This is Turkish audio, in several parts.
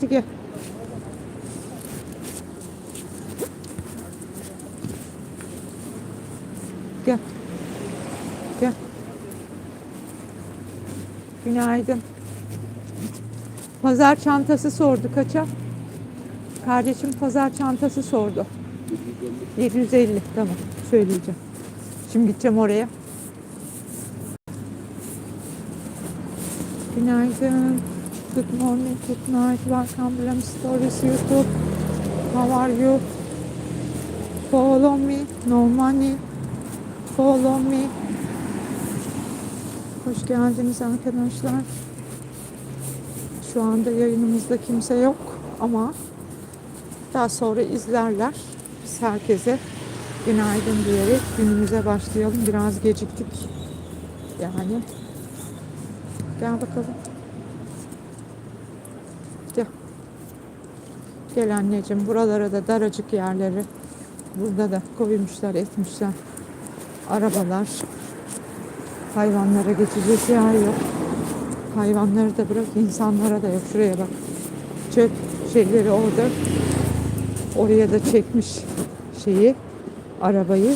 Hadi gel. Gel. Gel. Günaydın. Pazar çantası sordu kaça? Kardeşim pazar çantası sordu. 750 tamam söyleyeceğim. Şimdi gideceğim oraya. Günaydın. Good morning, good night. Welcome to Stories YouTube. How are you? Follow me. No money. Follow me. Hoş geldiniz arkadaşlar. Şu anda yayınımızda kimse yok ama daha sonra izlerler. Biz herkese günaydın diyerek günümüze başlayalım. Biraz geciktik. Yani gel bakalım. Gel anneciğim. Buralara da daracık yerleri. Burada da koymuşlar, etmişler. Arabalar. Hayvanlara geçecek yer yok. Hayvanları da bırak, insanlara da yok. Şuraya bak. Çöp şeyleri orada. Oraya da çekmiş şeyi, arabayı.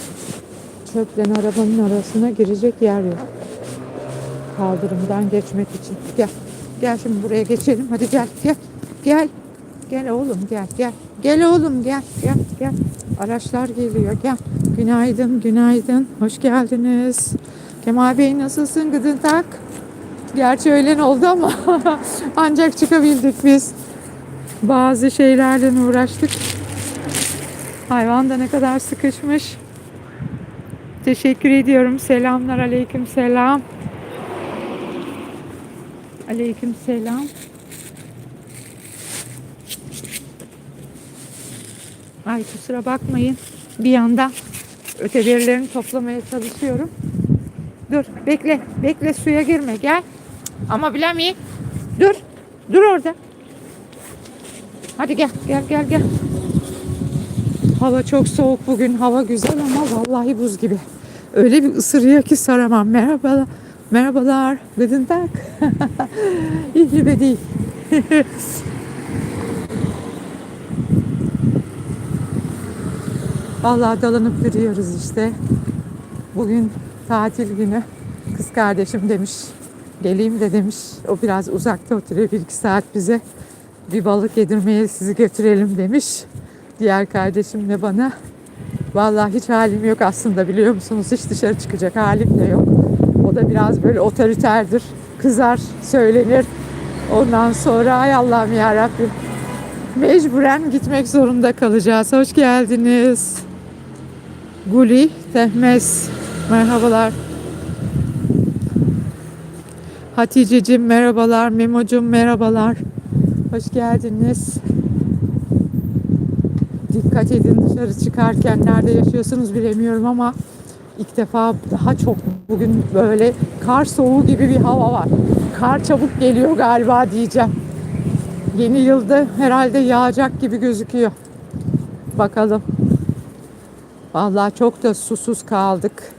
Çöple arabanın arasına girecek yer yok. Kaldırımdan geçmek için. Gel. Gel şimdi buraya geçelim. Hadi gel, gel. Gel. Gel oğlum gel gel. Gel oğlum gel gel gel. Araçlar geliyor gel. Günaydın günaydın. Hoş geldiniz. Kemal Bey nasılsın gıdın tak? Gerçi öğlen oldu ama ancak çıkabildik biz. Bazı şeylerle uğraştık. Hayvan da ne kadar sıkışmış. Teşekkür ediyorum. Selamlar aleyküm selam. Aleyküm selam. Ay kusura bakmayın. Bir yanda öteberilerini toplamaya çalışıyorum. Dur bekle. Bekle suya girme gel. Ama bilemiyorum. Dur. Dur orada. Hadi gel gel gel gel. Hava çok soğuk bugün. Hava güzel ama vallahi buz gibi. Öyle bir ısırıyor ki saramam. Merhabalar. Merhabalar. Guten Tag. Ich liebe Vallahi dalanıp duruyoruz işte. Bugün tatil günü. Kız kardeşim demiş. Geleyim de demiş. O biraz uzakta oturuyor. Bir iki saat bize bir balık yedirmeye sizi götürelim demiş. Diğer kardeşim de bana. Vallahi hiç halim yok aslında biliyor musunuz? Hiç dışarı çıkacak halim de yok. O da biraz böyle otoriterdir. Kızar, söylenir. Ondan sonra ay Allah'ım ya Rabbim. Mecburen gitmek zorunda kalacağız. Hoş geldiniz. Guli Tehmez. Merhabalar. Hatice'cim merhabalar. Memo'cum merhabalar. Hoş geldiniz. Dikkat edin dışarı çıkarken nerede yaşıyorsunuz bilemiyorum ama ilk defa daha çok bugün böyle kar soğuğu gibi bir hava var. Kar çabuk geliyor galiba diyeceğim. Yeni yılda herhalde yağacak gibi gözüküyor. Bakalım. Vallahi çok da susuz kaldık.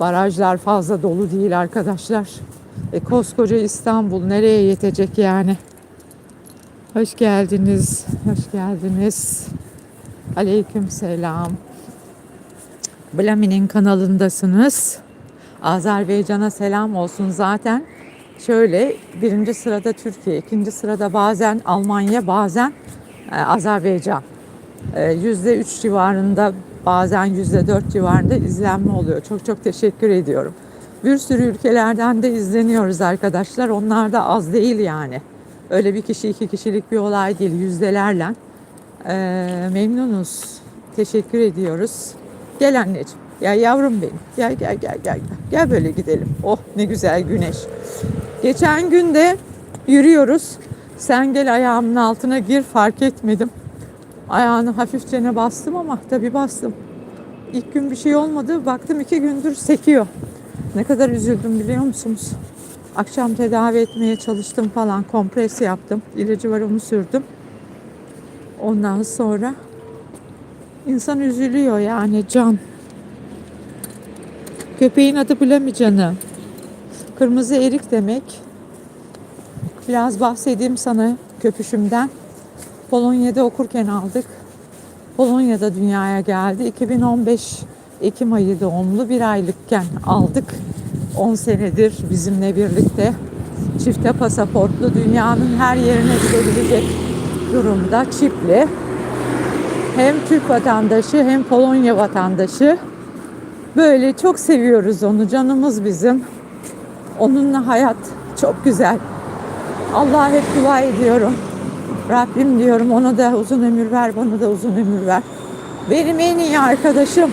Barajlar fazla dolu değil arkadaşlar. E koskoca İstanbul nereye yetecek yani? Hoş geldiniz. Hoş geldiniz. Aleyküm selam. Blami'nin kanalındasınız. Azerbaycan'a selam olsun zaten. Şöyle birinci sırada Türkiye, ikinci sırada bazen Almanya, bazen e, Azerbaycan. E, Yüzde üç civarında bazen yüzde dört civarında izlenme oluyor. Çok çok teşekkür ediyorum. Bir sürü ülkelerden de izleniyoruz arkadaşlar. Onlar da az değil yani. Öyle bir kişi iki kişilik bir olay değil yüzdelerle. E, memnunuz. Teşekkür ediyoruz. Gel anneciğim. Ya yavrum benim. Gel gel gel. Gel, gel böyle gidelim. Oh ne güzel güneş. Geçen gün de yürüyoruz. Sen gel ayağımın altına gir fark etmedim. Ayağını hafifçene bastım ama tabii bastım. İlk gün bir şey olmadı. Baktım iki gündür sekiyor. Ne kadar üzüldüm biliyor musunuz? Akşam tedavi etmeye çalıştım falan. Kompres yaptım. İlacı var onu sürdüm. Ondan sonra insan üzülüyor yani can. Köpeğin adı Blami canım. Kırmızı erik demek. Biraz bahsedeyim sana köpüşümden. Polonya'da okurken aldık. Polonya'da dünyaya geldi. 2015 Ekim ayı doğumlu bir aylıkken aldık. 10 senedir bizimle birlikte çifte pasaportlu dünyanın her yerine gidebilecek durumda çipli. Hem Türk vatandaşı hem Polonya vatandaşı. Böyle çok seviyoruz onu. Canımız bizim. Onunla hayat çok güzel. Allah'a hep dua ediyorum. Rabbim diyorum ona da uzun ömür ver, bana da uzun ömür ver. Benim en iyi arkadaşım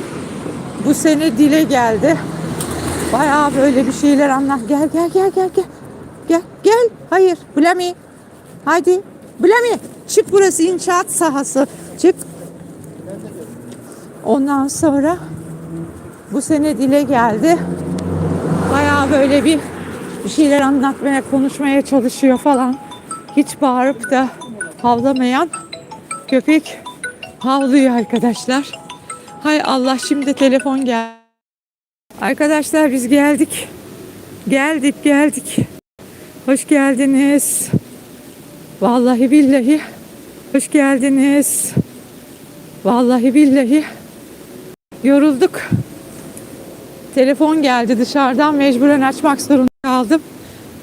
bu sene dile geldi. Bayağı böyle bir şeyler anlat. Gel gel gel gel gel. Gel gel. Hayır. Blami. Haydi. Blami. Çık burası inşaat sahası. Çık. Ondan sonra bu sene dile geldi. Bayağı böyle bir bir şeyler anlatmaya, konuşmaya çalışıyor falan. Hiç bağırıp da havlamayan köpek havlıyor arkadaşlar. Hay Allah şimdi telefon gel. Arkadaşlar biz geldik. Geldik geldik. Hoş geldiniz. Vallahi billahi hoş geldiniz. Vallahi billahi yorulduk. Telefon geldi dışarıdan mecburen açmak zorunda kaldım.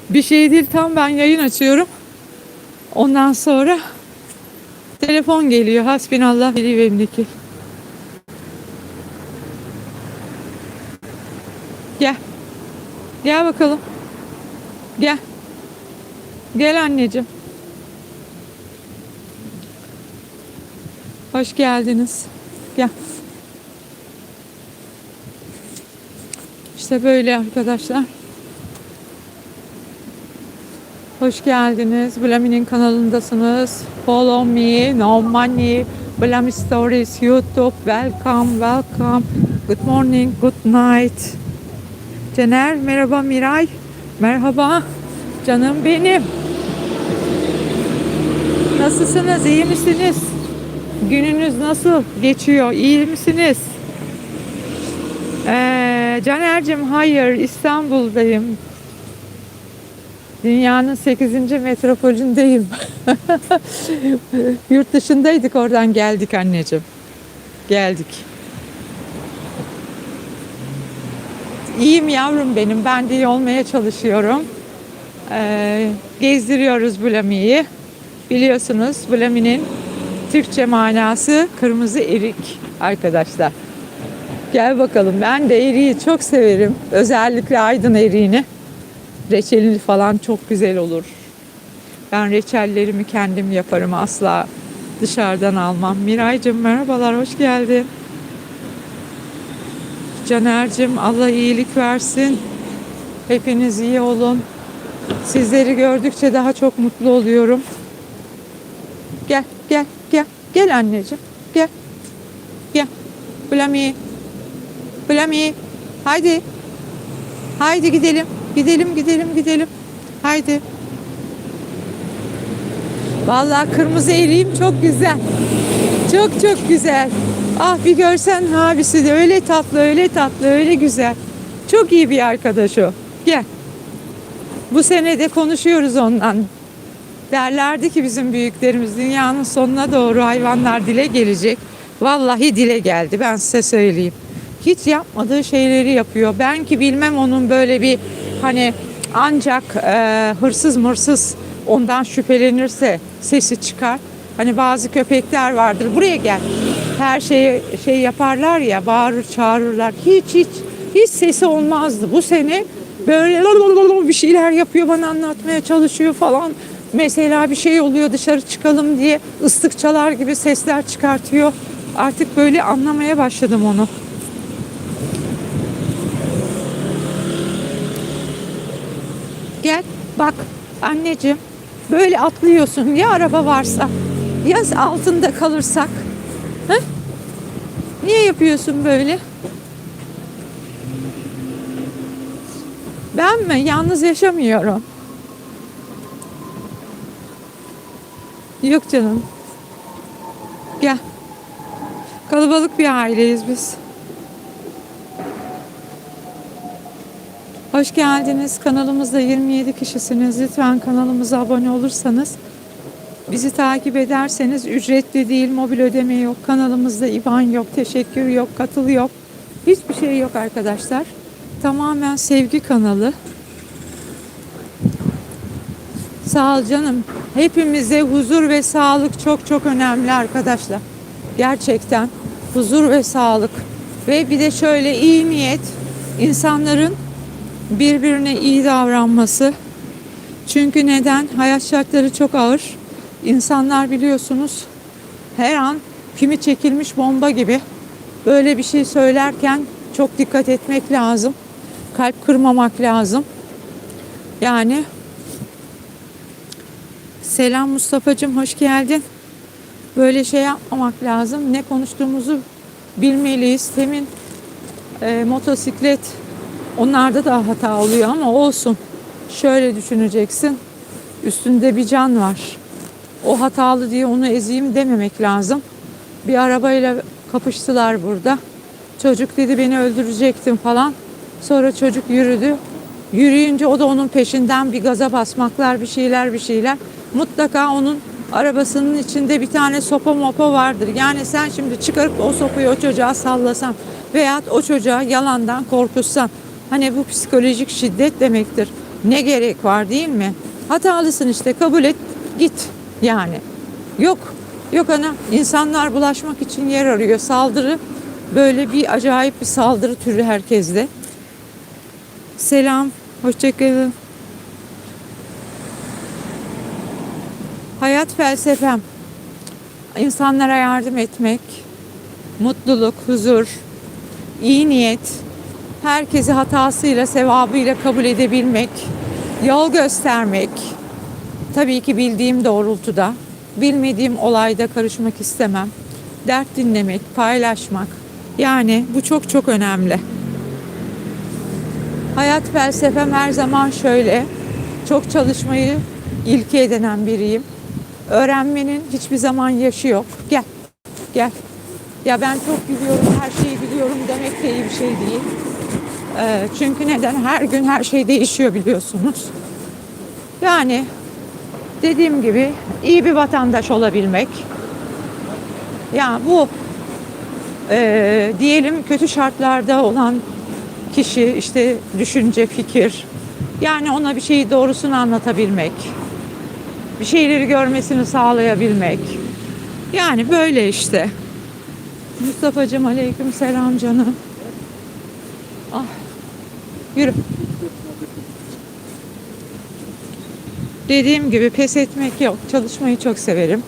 Bir şey değil tam ben yayın açıyorum. Ondan sonra telefon geliyor. Hasbinallah veli ve vekil. Gel. Gel bakalım. Gel. Gel anneciğim. Hoş geldiniz. Gel. İşte böyle arkadaşlar. Hoş geldiniz. Blami'nin kanalındasınız. Follow me, no money, Blami Stories, YouTube. Welcome, welcome. Good morning, good night. Cener, merhaba Miray. Merhaba. Canım benim. Nasılsınız? İyi misiniz? Gününüz nasıl geçiyor? İyi misiniz? Ee, Caner'cim hayır İstanbul'dayım. Dünyanın 8. metropolündeyim. Yurt dışındaydık oradan geldik anneciğim. Geldik. İyiyim yavrum benim. Ben de iyi olmaya çalışıyorum. Ee, gezdiriyoruz Blami'yi. Biliyorsunuz Blami'nin Türkçe manası kırmızı erik arkadaşlar. Gel bakalım. Ben de eriği çok severim. Özellikle aydın eriğini. Reçelini falan çok güzel olur. Ben reçellerimi kendim yaparım. Asla dışarıdan almam. Miraycığım merhabalar. Hoş geldin. Caner'cim Allah iyilik versin. Hepiniz iyi olun. Sizleri gördükçe daha çok mutlu oluyorum. Gel, gel, gel. Gel anneciğim. Gel. Gel. Blami. Blami. Haydi. Haydi gidelim. Gidelim, gidelim, gidelim. Haydi. Vallahi kırmızı eriğim çok güzel. Çok çok güzel. Ah bir görsen abisi de öyle tatlı, öyle tatlı, öyle güzel. Çok iyi bir arkadaş o. Gel. Bu sene de konuşuyoruz ondan. Derlerdi ki bizim büyüklerimiz dünyanın sonuna doğru hayvanlar dile gelecek. Vallahi dile geldi ben size söyleyeyim. Hiç yapmadığı şeyleri yapıyor. Ben ki bilmem onun böyle bir hani ancak e, hırsız mırsız ondan şüphelenirse sesi çıkar. Hani bazı köpekler vardır. Buraya gel. Her şeyi şey yaparlar ya, bağırır, çağırırlar. Hiç hiç hiç sesi olmazdı. Bu sene böyle bir şeyler yapıyor, bana anlatmaya çalışıyor falan. Mesela bir şey oluyor dışarı çıkalım diye ıslık çalar gibi sesler çıkartıyor. Artık böyle anlamaya başladım onu. Gel bak anneciğim böyle atlıyorsun ya araba varsa ya altında kalırsak He? Niye yapıyorsun böyle? Ben mi? Yalnız yaşamıyorum. Yok canım. Gel. Kalabalık bir aileyiz biz. Hoş geldiniz. Kanalımızda 27 kişisiniz. Lütfen kanalımıza abone olursanız Bizi takip ederseniz ücretli değil, mobil ödeme yok, kanalımızda IBAN yok, teşekkür yok, katıl yok. Hiçbir şey yok arkadaşlar. Tamamen sevgi kanalı. Sağ ol canım. Hepimize huzur ve sağlık çok çok önemli arkadaşlar. Gerçekten huzur ve sağlık. Ve bir de şöyle iyi niyet, insanların birbirine iyi davranması. Çünkü neden? Hayat şartları çok ağır. İnsanlar biliyorsunuz her an pimi çekilmiş bomba gibi. Böyle bir şey söylerken çok dikkat etmek lazım. Kalp kırmamak lazım. Yani Selam Mustafa'cığım hoş geldin. Böyle şey yapmamak lazım. Ne konuştuğumuzu bilmeliyiz. Temin e, motosiklet onlarda da hata oluyor ama olsun. Şöyle düşüneceksin. Üstünde bir can var. O hatalı diye onu ezeyim dememek lazım. Bir arabayla kapıştılar burada. Çocuk dedi beni öldürecektin falan. Sonra çocuk yürüdü. Yürüyünce o da onun peşinden bir gaza basmaklar, bir şeyler bir şeyler. Mutlaka onun arabasının içinde bir tane sopa mopa vardır. Yani sen şimdi çıkarıp o sopayı o çocuğa sallasan veya o çocuğa yalandan korkutsan. Hani bu psikolojik şiddet demektir. Ne gerek var değil mi? Hatalısın işte kabul et git yani. Yok yok ana insanlar bulaşmak için yer arıyor. Saldırı böyle bir acayip bir saldırı türü herkeste. Selam, hoşçakalın. Hayat felsefem. İnsanlara yardım etmek, mutluluk, huzur, iyi niyet, herkesi hatasıyla, sevabıyla kabul edebilmek, yol göstermek. Tabii ki bildiğim doğrultuda, bilmediğim olayda karışmak istemem. Dert dinlemek, paylaşmak. Yani bu çok çok önemli. Hayat felsefem her zaman şöyle. Çok çalışmayı ilke edinen biriyim. Öğrenmenin hiçbir zaman yaşı yok. Gel, gel. Ya ben çok biliyorum, her şeyi biliyorum demek de iyi bir şey değil. Ee, çünkü neden? Her gün her şey değişiyor biliyorsunuz. Yani dediğim gibi iyi bir vatandaş olabilmek. Ya bu e, diyelim kötü şartlarda olan kişi işte düşünce, fikir. Yani ona bir şeyi doğrusunu anlatabilmek. Bir şeyleri görmesini sağlayabilmek. Yani böyle işte. Mustafa'cığım aleyküm selam canım. Yürü. Dediğim gibi pes etmek yok. Çalışmayı çok severim.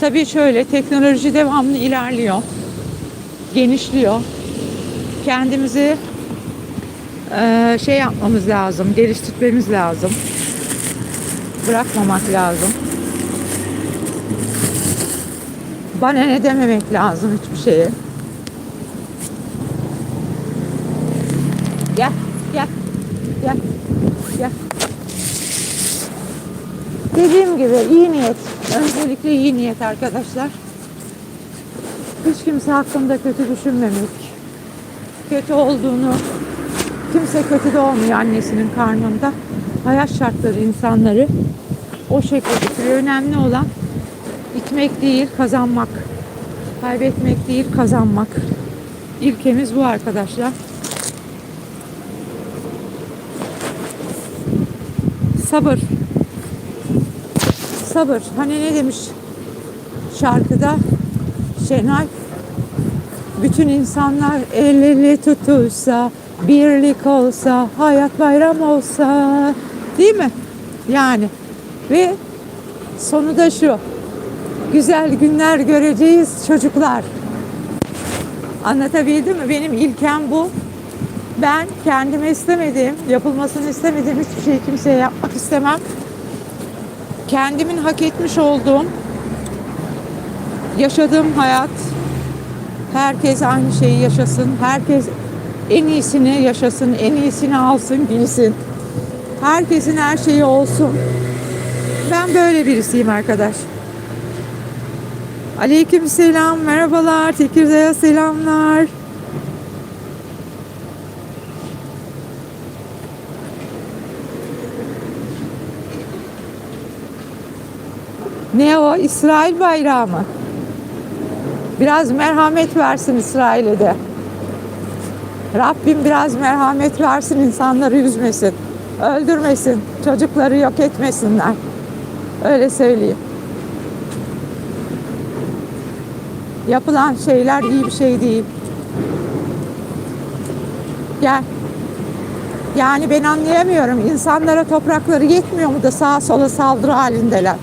Tabii şöyle teknoloji devamlı ilerliyor. Genişliyor kendimizi e, şey yapmamız lazım, geliştirmemiz lazım. Bırakmamak lazım. Bana ne dememek lazım hiçbir şeye. Gel, gel, gel, gel. Dediğim gibi iyi niyet. Öncelikle iyi niyet arkadaşlar. Hiç kimse hakkında kötü düşünmemek kötü olduğunu kimse kötü de olmuyor annesinin karnında. Hayat şartları insanları o şekilde bitiriyor. Önemli olan gitmek değil kazanmak. Kaybetmek değil kazanmak. İlkemiz bu arkadaşlar. Sabır. Sabır. Hani ne demiş şarkıda Şenay bütün insanlar el tutulsa, birlik olsa, hayat bayram olsa, değil mi? Yani ve sonu da şu. Güzel günler göreceğiz çocuklar. Anlatabildim mi? Benim ilkem bu. Ben kendime istemediğim, yapılmasını istemediğim hiçbir şey kimseye yapmak istemem. Kendimin hak etmiş olduğum yaşadığım hayat, Herkes aynı şeyi yaşasın. Herkes en iyisini yaşasın, en iyisini alsın, bilsin. Herkesin her şeyi olsun. Ben böyle birisiyim arkadaş. Aleyküm selam, merhabalar, Tekirdağ'a selamlar. Ne İsrail bayrağı mı? Biraz merhamet versin İsrail'e de. Rabbim biraz merhamet versin insanları üzmesin. Öldürmesin. Çocukları yok etmesinler. Öyle söyleyeyim. Yapılan şeyler iyi bir şey değil. Gel. Yani ben anlayamıyorum. İnsanlara toprakları yetmiyor mu da sağa sola saldırı halindeler.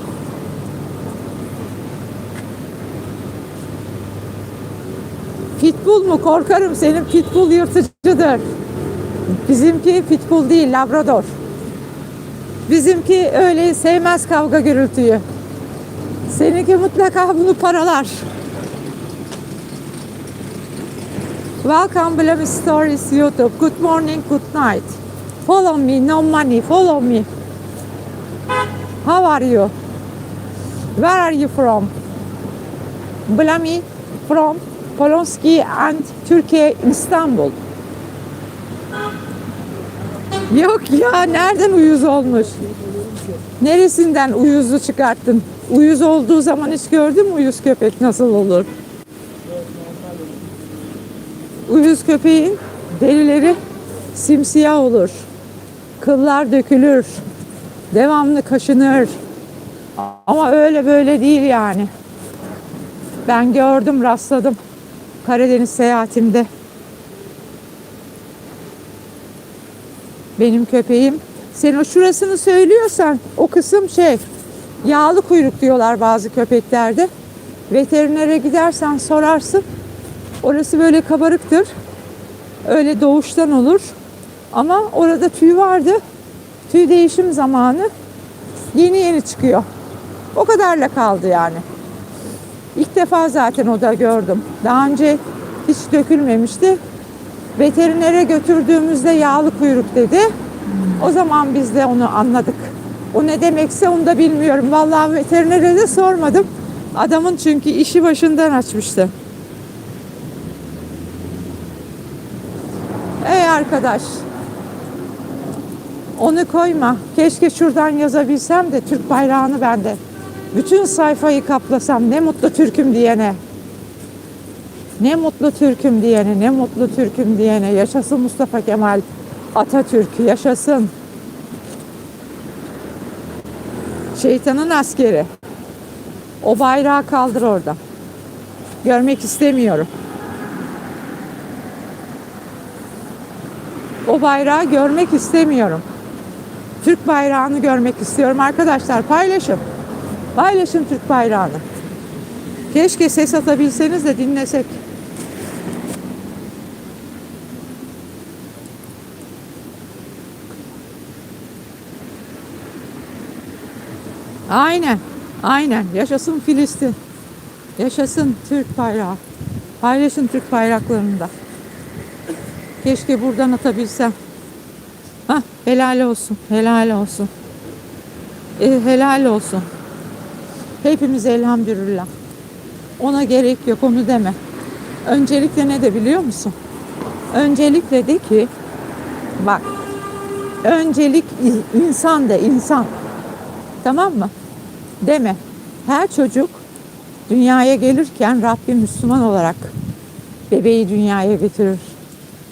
Pitbull mu? Korkarım senin pitbull yırtıcıdır. Bizimki pitbull değil, labrador. Bizimki öyle sevmez kavga gürültüyü. Seninki mutlaka bunu paralar. Welcome Blame Stories YouTube. Good morning, good night. Follow me, no money, follow me. How are you? Where are you from? Blami from Polonski and Türkiye, Istanbul. Yok ya nereden uyuz olmuş? Neresinden uyuzu çıkarttın? Uyuz olduğu zaman hiç gördün mü uyuz köpek nasıl olur? Uyuz köpeğin derileri simsiyah olur. Kıllar dökülür. Devamlı kaşınır. Ama öyle böyle değil yani. Ben gördüm, rastladım. Karadeniz seyahatimde. Benim köpeğim. Sen o şurasını söylüyorsan o kısım şey yağlı kuyruk diyorlar bazı köpeklerde. Veterinere gidersen sorarsın. Orası böyle kabarıktır. Öyle doğuştan olur. Ama orada tüy vardı. Tüy değişim zamanı yeni yeni çıkıyor. O kadarla kaldı yani. İlk defa zaten o da gördüm. Daha önce hiç dökülmemişti. Veterinere götürdüğümüzde yağlı kuyruk dedi. O zaman biz de onu anladık. O ne demekse onu da bilmiyorum. Vallahi veterinere de sormadım. Adamın çünkü işi başından açmıştı. Ey arkadaş. Onu koyma. Keşke şuradan yazabilsem de Türk bayrağını ben de. Bütün sayfayı kaplasam ne mutlu Türk'üm diyene. Ne mutlu Türk'üm diyene, ne mutlu Türk'üm diyene. Yaşasın Mustafa Kemal Atatürk, yaşasın. Şeytanın askeri. O bayrağı kaldır orada. Görmek istemiyorum. O bayrağı görmek istemiyorum. Türk bayrağını görmek istiyorum arkadaşlar. Paylaşın. Paylaşın Türk bayrağını. Keşke ses atabilseniz de dinlesek. Aynen. Aynen. Yaşasın Filistin. Yaşasın Türk bayrağı. Paylaşın Türk bayraklarını da. Keşke buradan atabilsem. Hah, helal olsun. Helal olsun. E, helal olsun. Hepimiz elhamdülillah. Ona gerek yok onu deme. Öncelikle ne de biliyor musun? Öncelikle de ki bak öncelik insan de insan. Tamam mı? Deme. Her çocuk dünyaya gelirken Rabbim Müslüman olarak bebeği dünyaya getirir.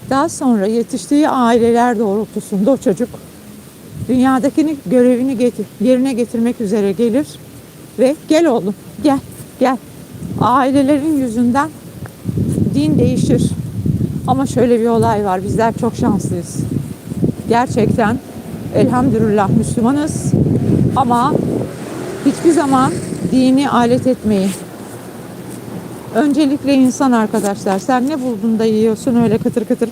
Daha sonra yetiştiği aileler doğrultusunda o çocuk dünyadakini görevini getir, yerine getirmek üzere gelir ve gel oğlum gel gel. Ailelerin yüzünden din değişir. Ama şöyle bir olay var. Bizler çok şanslıyız. Gerçekten elhamdülillah Müslümanız. Ama hiçbir zaman dini alet etmeyin. Öncelikle insan arkadaşlar. Sen ne buldun da yiyorsun öyle kıtır kıtır.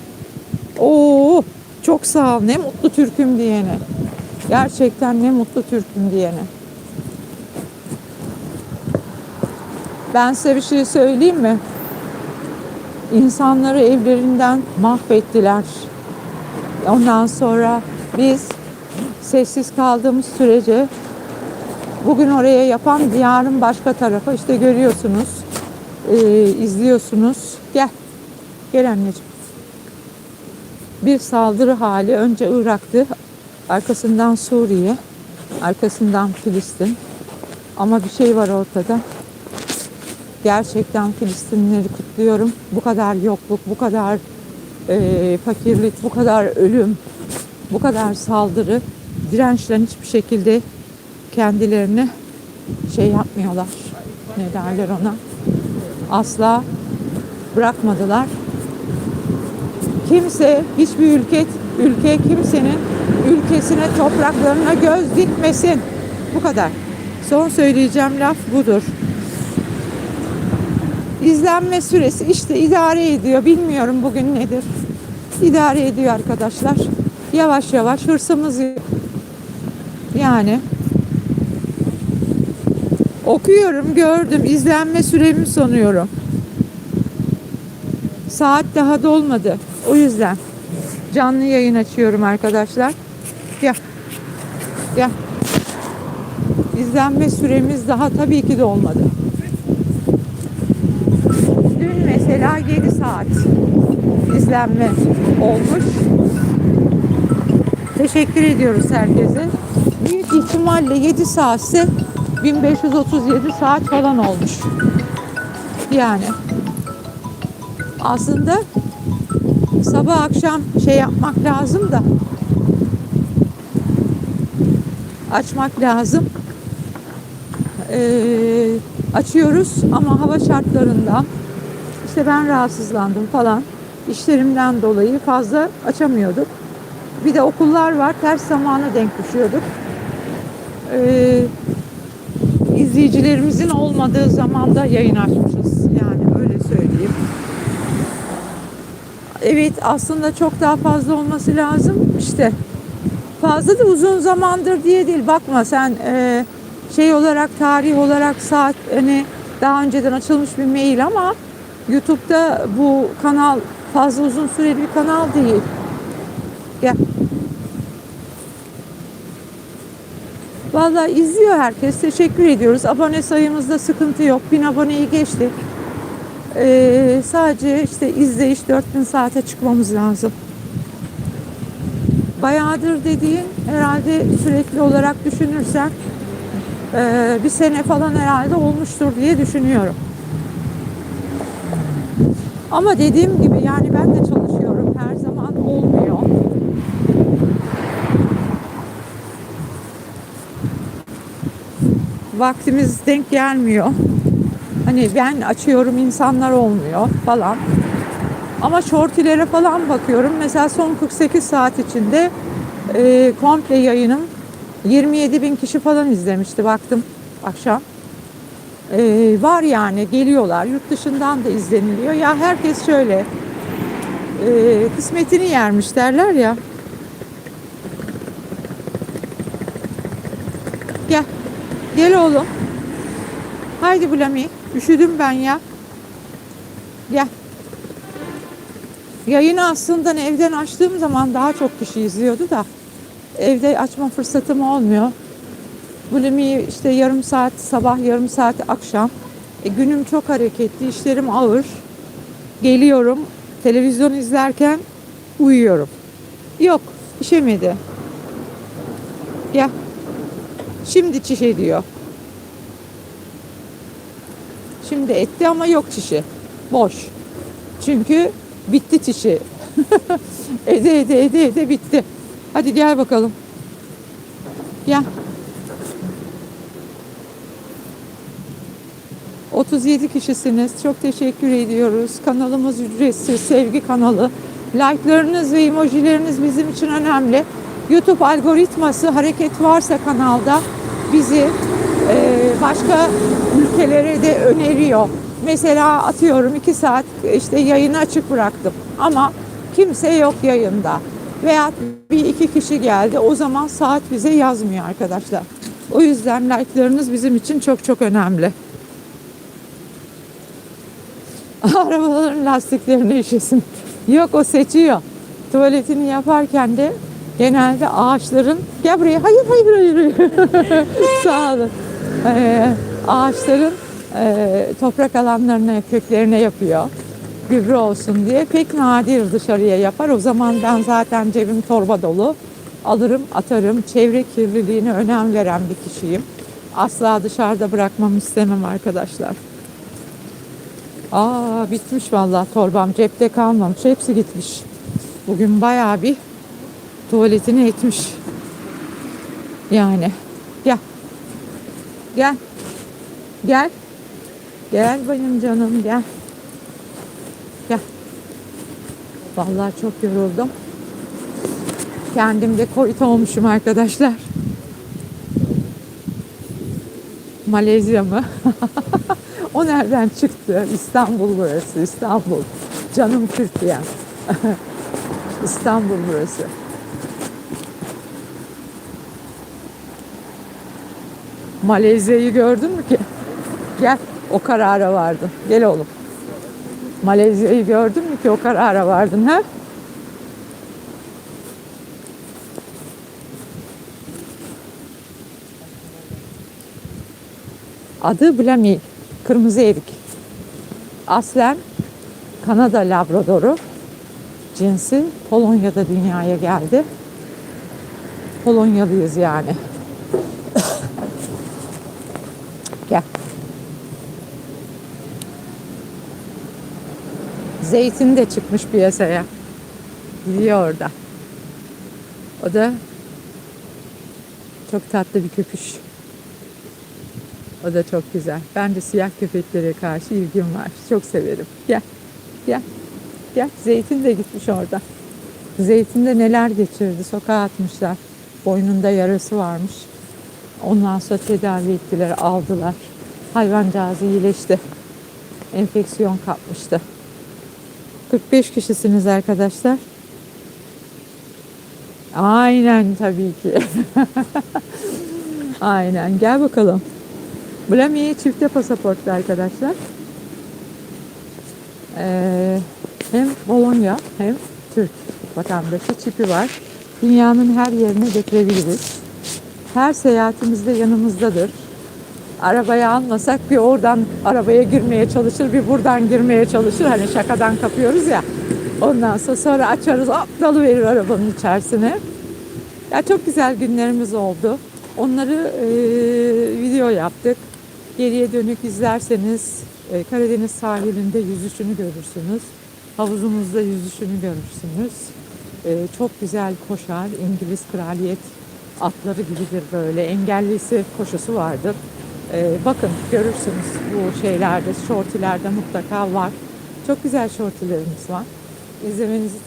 Oo, çok sağ ol. Ne mutlu Türk'üm diyene. Gerçekten ne mutlu Türk'üm diyene. Ben size bir şey söyleyeyim mi? İnsanları evlerinden mahvettiler. Ondan sonra biz sessiz kaldığımız sürece bugün oraya yapan yarın başka tarafa işte görüyorsunuz, e, izliyorsunuz. Gel, gel anneciğim. Bir saldırı hali önce Irak'tı, arkasından Suriye, arkasından Filistin. Ama bir şey var ortada. Gerçekten Filistinlileri kutluyorum. Bu kadar yokluk, bu kadar eee, fakirlik, bu kadar ölüm, bu kadar saldırı dirençten hiçbir şekilde kendilerini şey yapmıyorlar. Ne derler ona? Asla bırakmadılar. Kimse, hiçbir ülke, ülke kimsenin ülkesine, topraklarına göz dikmesin. Bu kadar. Son söyleyeceğim laf budur. İzlenme süresi işte idare ediyor. Bilmiyorum bugün nedir. İdare ediyor arkadaşlar. Yavaş yavaş hırsımız yok. yani okuyorum gördüm izlenme süremi sanıyorum. Saat daha dolmadı. O yüzden canlı yayın açıyorum arkadaşlar. Gel. Gel. İzlenme süremiz daha tabii ki dolmadı. Mesela 7 saat izlenme olmuş. Teşekkür ediyoruz herkese. Büyük ihtimalle 7 saatse 1537 saat falan olmuş. Yani aslında sabah akşam şey yapmak lazım da açmak lazım. Ee, açıyoruz ama hava şartlarından işte ben rahatsızlandım falan işlerimden dolayı fazla açamıyorduk. Bir de okullar var ters zamana denk düşüyorduk. Ee, izleyicilerimizin olmadığı zamanda yayın açmışız. Yani öyle söyleyeyim. Evet aslında çok daha fazla olması lazım. İşte fazla da uzun zamandır diye değil. Bakma sen e, şey olarak tarih olarak saat hani daha önceden açılmış bir mail ama YouTube'da bu kanal fazla uzun süreli bir kanal değil. Gel. Vallahi izliyor herkes. Teşekkür ediyoruz. Abone sayımızda sıkıntı yok. 1000 aboneyi geçtik. Ee, sadece işte izleyiş 4000 saate çıkmamız lazım. Bayağıdır dediğin herhalde sürekli olarak düşünürsen ee, bir sene falan herhalde olmuştur diye düşünüyorum. Ama dediğim gibi yani ben de çalışıyorum. Her zaman olmuyor. Vaktimiz denk gelmiyor. Hani ben açıyorum insanlar olmuyor falan. Ama shortilere falan bakıyorum. Mesela son 48 saat içinde e, komple yayınım 27 bin kişi falan izlemişti baktım akşam. E, var yani geliyorlar yurt dışından da izleniliyor. Ya herkes şöyle e, kısmetini yermiş derler ya. Gel. Gel oğlum. Haydi Bulami. Üşüdüm ben ya. Gel. Yayını aslında evden açtığım zaman daha çok kişi izliyordu da evde açma fırsatım olmuyor. Bulimi işte yarım saat sabah, yarım saat akşam. E, günüm çok hareketli, işlerim ağır. Geliyorum, televizyon izlerken uyuyorum. Yok, işemedi. Gel. Şimdi çiş ediyor. Şimdi etti ama yok çişi. Boş. Çünkü bitti çişi. ede ede ede ede bitti. Hadi gel bakalım. Gel. 37 kişisiniz. Çok teşekkür ediyoruz. Kanalımız ücretsiz, sevgi kanalı. Like'larınız ve emojileriniz bizim için önemli. YouTube algoritması hareket varsa kanalda bizi e, başka ülkelere de öneriyor. Mesela atıyorum 2 saat işte yayını açık bıraktım ama kimse yok yayında. Veya bir iki kişi geldi o zaman saat bize yazmıyor arkadaşlar. O yüzden like'larınız bizim için çok çok önemli. Arabaların lastiklerini işesin. Yok o seçiyor. Tuvaletini yaparken de genelde ağaçların gel buraya hayır hayır hayır, sağ olun. Ee, ağaçların e, toprak alanlarına köklerine yapıyor. Gübre olsun diye. Pek nadir dışarıya yapar. O zaman ben zaten cebim torba dolu. Alırım atarım. Çevre kirliliğine önem veren bir kişiyim. Asla dışarıda bırakmamı istemem arkadaşlar. Aa bitmiş vallahi torbam cepte kalmamış. Hepsi gitmiş. Bugün bayağı bir tuvaletini etmiş. Yani gel. Gel. Gel. Gel benim canım gel. Gel. Vallahi çok yoruldum. Kendimde koyut olmuşum arkadaşlar. Malezya mı? o nereden çıktı? İstanbul burası, İstanbul. Canım Türkiye. İstanbul burası. Malezya'yı gördün mü ki? Gel, o karara vardın. Gel oğlum. Malezya'yı gördün mü ki o karara vardın ha? Adı Blamey. Kırmızı erik. Aslen Kanada Labradoru. Cinsi Polonya'da dünyaya geldi. Polonyalıyız yani. Gel. Zeytin de çıkmış piyasaya. Gidiyor orada. O da çok tatlı bir köpüş. O da çok güzel. Ben de siyah köpeklere karşı ilgim var. Çok severim. Gel. Gel. Gel. Zeytin de gitmiş orada. Zeytinde neler geçirdi. Sokağa atmışlar. Boynunda yarası varmış. Ondan sonra tedavi ettiler, aldılar. Hayvancağız iyileşti. Enfeksiyon kapmıştı. 45 kişisiniz arkadaşlar. Aynen tabii ki. Aynen. Gel bakalım. Blamiye çifte pasaportlu arkadaşlar. Ee, hem Polonya hem Türk vatandaşı çipi var. Dünyanın her yerine getirebiliriz. Her seyahatimizde yanımızdadır. Arabaya almasak bir oradan arabaya girmeye çalışır, bir buradan girmeye çalışır. Hani şakadan kapıyoruz ya. Ondan sonra sonra açarız, hop dalıverir arabanın içerisine. Ya çok güzel günlerimiz oldu. Onları e, video yaptık. Geriye dönük izlerseniz e, Karadeniz sahilinde yüzüşünü görürsünüz. Havuzumuzda yüzüşünü görürsünüz. E, çok güzel koşar. İngiliz kraliyet atları gibidir böyle. Engellisi koşusu vardır. E, bakın görürsünüz bu şeylerde, şortilerde mutlaka var. Çok güzel şortilerimiz var. İzlemenizi tavsiye